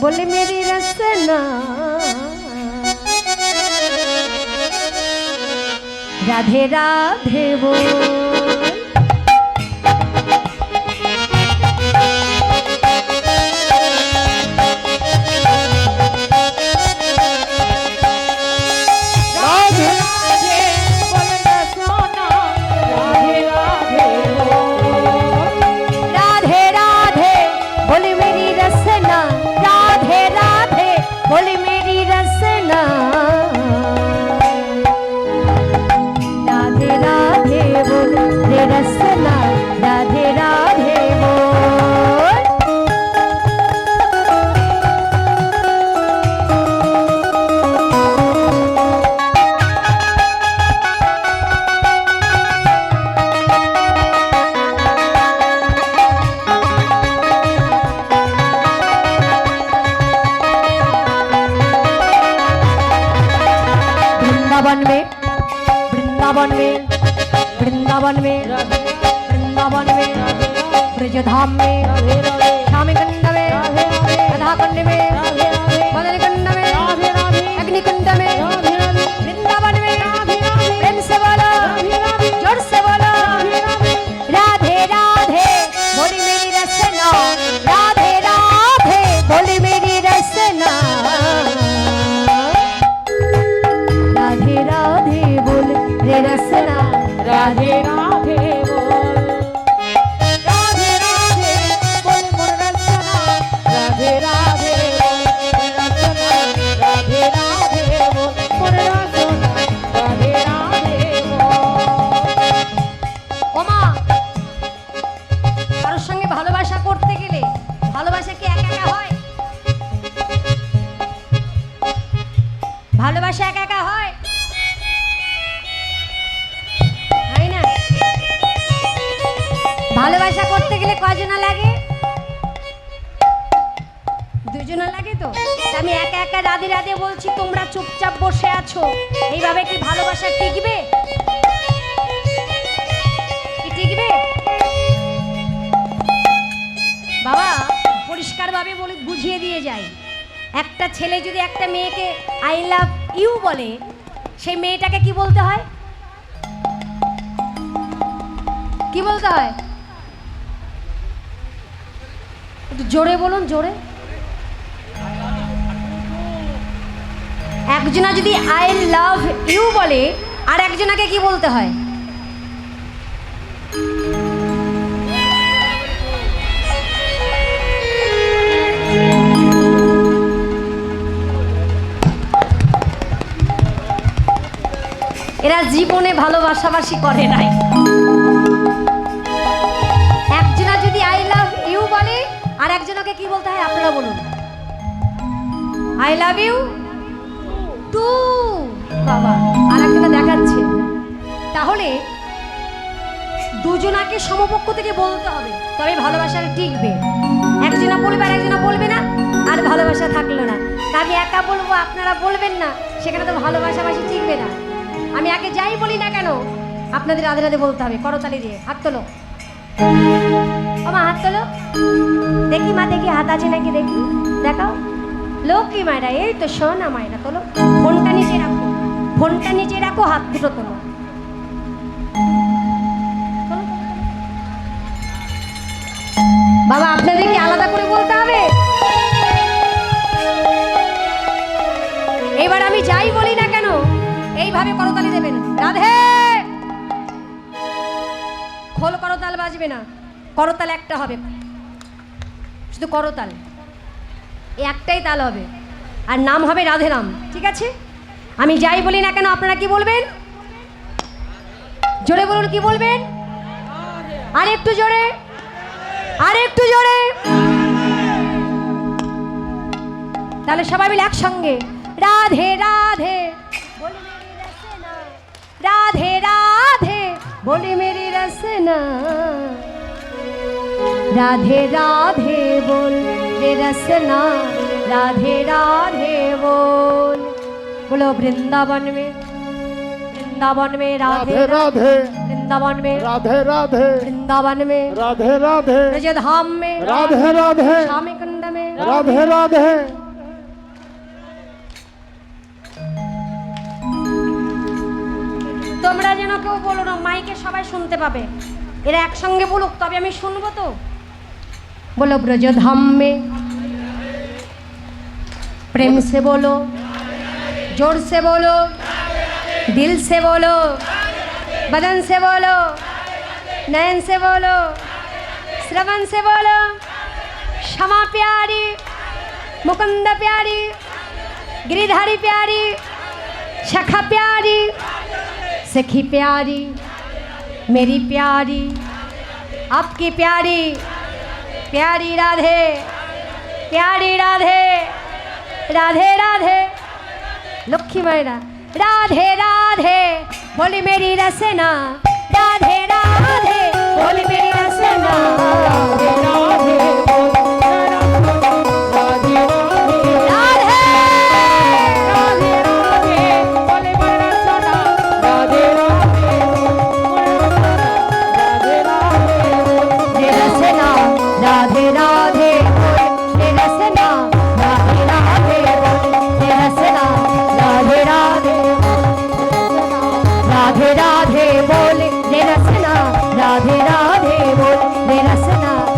बोले मेरी रसना राधे राधे बोल वृंदावन में वृंदावन में वृंदावन में वृंदावन में ब्रजधाम में रे रसना রাধে রাধে বল রাধে রাধে বল মোর রচনা রাধে রাধে বল মোর রচনা রাধে রাধে বল মোর রচনা রাধে রাধে বল ওমা কারোর সঙ্গে ভালোবাসা করতে গেলে ভালোবাসা কি একা একা হয় ভালোবাসা একা গেলে কজনা লাগে? দুজনা লাগে তো? আমি একা একা রাধে রাধে বলছি, তোমরা চুপচাপ বসে আছো। এইভাবে কি ভালোবাসা টিকবে? টিকবে? বাবা, পরিষ্কারভাবে বলে, বুঝিয়ে দিয়ে যাই। একটা ছেলে যদি একটা মেয়েকে আই লাভ ইউ বলে, সেই মেয়েটাকে কি বলতে হয়? কি বলতে হয়? একটু জোরে বলুন, জোরে। একজনা যদি আই লাভ ইউ বলে, আর একজনাকে কি বলতে হয়? এরা জীবনে ভালোবাসাবাসি করে নাই। একজনকে কি বলতে হয় আপনারা বলুন। আই লাভ ইউ টু বাবা আর একজনা দেখাচ্ছে। তাহলে দুজনাকে সমপক্ষ থেকে বলতে হবে। তবে ভালোবাসাটা টিকবে। একজনা বলবে আর একজনা বলবে না, আর ভালোবাসা থাকল না। আমি একা বলব, আপনারা বলবেন না। সেখানে তো ভালোবাসাবাসি টিকবে না। আমি আগে যাই বলি না কেন, আপনাদের রাধে রাধে বলতে হবে। করতালি দিয়ে, হাত তোলো। মা হাত তোলো। দেখি মা, দেখি হাত আছে নাকি, দেখি। দেখাও। লক্ষ্মী মায়েরা এই তো সোনা মায়েরা তোলো। ফোনটা নিচে রাখো। ফোনটা নিচে রাখো, হাত দুটো তোলো। বাবা আপনাদের কি আলাদা করে বলতে হবে? এবার আমি যাই বলি না কেন, এইভাবে করতালি দেবেন রাধে! খোল করতাল বাজবে না। করতাল একটা হবে। শুধু করতাল এই একটাই তাল হবে। আর নাম হবে রাধে নাম ঠিক আছে? আমি যাই বলি না কেন, আপনারা কি বলবেন? জোরে বলুন, কি বলবেন? আর একটু জোরে। আর একটু জোরে। তাহলে সবাই মিলে একসঙ্গে। রাধে রাধে। রাধে রাধে। বলি মেরি রসনা। রাধে রাধে বলি মেরি রসনা राधे राधे बोल रे रसना राधे राधे बोल बोलो वृंदावन में वृंदावन में राधे राधे राधे वृंदावन में राधे राधे वृंदावन में राधे राधे ब्रज धाम में राधे राधे स्वामी कुंड में राधे राधे তোমরা যেন কেউ বলো না মাইকে সবাই শুনতে পাবে এরা একসঙ্গে বলুক তবে আমি শুনবো তো बोलो ब्रज धाम में प्रेम से बोलो जोर से बोलो दिल से बोलो बदन से बोलो नयन से बोलो श्रवण से बोलो क्षमा प्यारी मुकुंद प्यारी गिरिधारी प्यारी शखा प्यारी सखी प्यारी मेरी प्यारी आपकी प्यारी प्यारी राधे प्यारी राधे राधे राधे। लक्ष्मी मैरा राधे राधे, बोली मेरी रसना। राधे राधे, बोली मेरी रसना।